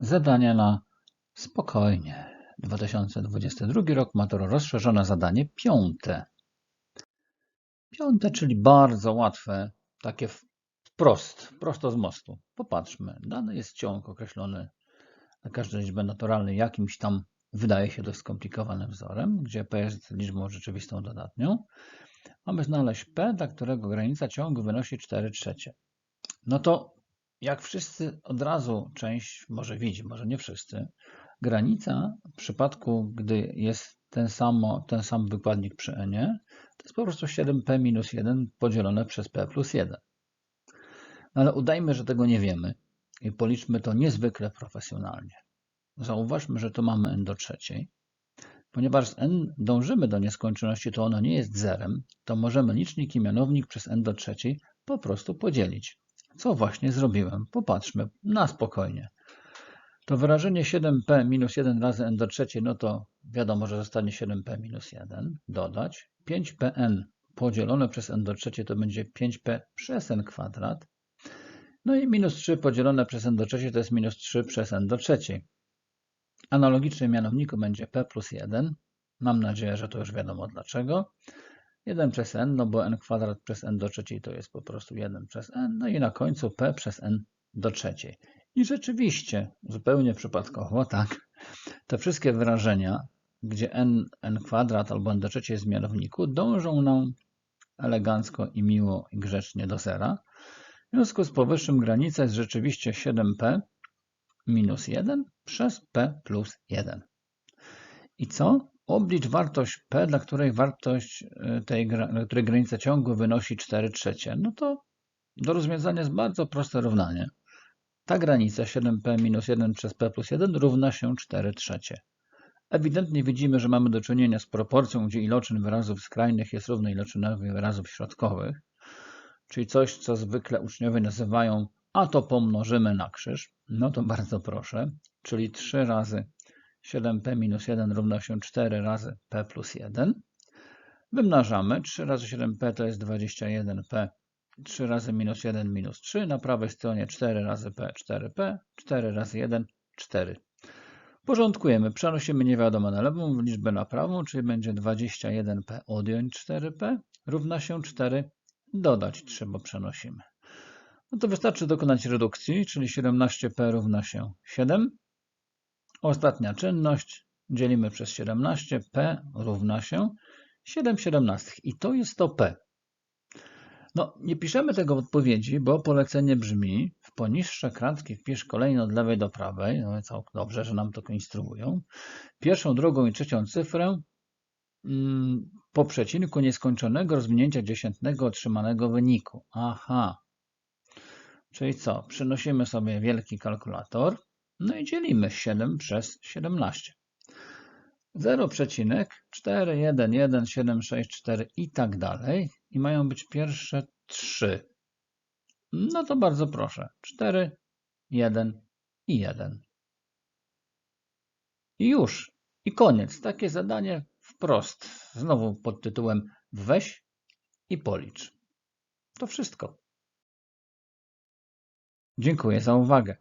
Zadanie na spokojnie. 2022 rok ma to rozszerzone zadanie piąte. Piąte, czyli bardzo łatwe, takie wprost, prosto z mostu. Popatrzmy, dany jest ciąg określony na każdą liczbę naturalną jakimś tam wydaje się dość skomplikowanym wzorem, gdzie p jest liczbą rzeczywistą dodatnią. Mamy znaleźć p, dla którego granica ciągu wynosi 4 trzecie. No to jak wszyscy od razu część może widzi, może nie wszyscy, granica w przypadku, gdy jest ten, samo, ten sam wykładnik przy n, to jest po prostu 7p minus 1 podzielone przez p plus 1. No ale udajmy, że tego nie wiemy i policzmy to niezwykle profesjonalnie. Zauważmy, że tu mamy n do trzeciej. Ponieważ z n dążymy do nieskończoności, to ono nie jest zerem, to możemy licznik i mianownik przez n do trzeciej po prostu podzielić. Co właśnie zrobiłem? Popatrzmy na spokojnie. To wyrażenie 7p minus 1 razy n do trzeciej, no to wiadomo, że zostanie 7p minus 1. Dodać 5pn podzielone przez n do trzeciej to będzie 5p przez n kwadrat. No i minus 3 podzielone przez n do trzeciej to jest minus 3 przez n do trzeciej. Analogicznie w mianowniku będzie p plus 1. Mam nadzieję, że to już wiadomo dlaczego. 1 przez n, no bo n kwadrat przez n do trzeciej to jest po prostu 1 przez n. No i na końcu p przez n do trzeciej. I rzeczywiście, zupełnie przypadkowo, tak, te wszystkie wyrażenia, gdzie n, n kwadrat albo n do trzeciej jest w mianowniku, dążą nam elegancko i miło i grzecznie do zera. W związku z powyższym granica jest rzeczywiście 7p minus 1 przez p plus 1. I co? Oblicz wartość p, dla której wartość y, tej, dla której granica ciągu wynosi 4 trzecie. No to do rozwiązania jest bardzo proste równanie. Ta granica 7p minus 1 przez p plus 1 równa się 4 trzecie. Ewidentnie widzimy, że mamy do czynienia z proporcją, gdzie iloczyn wyrazów skrajnych jest równy iloczynowi wyrazów środkowych, czyli coś, co zwykle uczniowie nazywają a to pomnożymy na krzyż. No to bardzo proszę, czyli 3 razy 7p minus 1 równa się 4 razy p plus 1. Wymnażamy. 3 razy 7p to jest 21p. 3 razy minus 1 minus 3. Na prawej stronie 4 razy p 4p. 4 razy 1 4. Porządkujemy. Przenosimy nie wiadomo na lewą liczbę na prawą, czyli będzie 21p odjąć 4p równa się 4 dodać 3, bo przenosimy. No to wystarczy dokonać redukcji, czyli 17p równa się 7. Ostatnia czynność dzielimy przez 17, p równa się 7 17 i to jest to p. No, nie piszemy tego w odpowiedzi, bo polecenie brzmi w poniższe kratki wpisz kolejno od lewej do prawej, no całkiem dobrze, że nam to instruują, pierwszą, drugą i trzecią cyfrę mm, po przecinku nieskończonego rozwinięcia dziesiętnego otrzymanego wyniku. Aha. Czyli co? Przynosimy sobie wielki kalkulator, no i dzielimy 7 przez 17. 0,41174 i tak dalej. I mają być pierwsze 3. No to bardzo proszę. 4, 1 i 1. I już. I koniec. Takie zadanie wprost. Znowu pod tytułem weź i policz. To wszystko. Dziękuję za uwagę.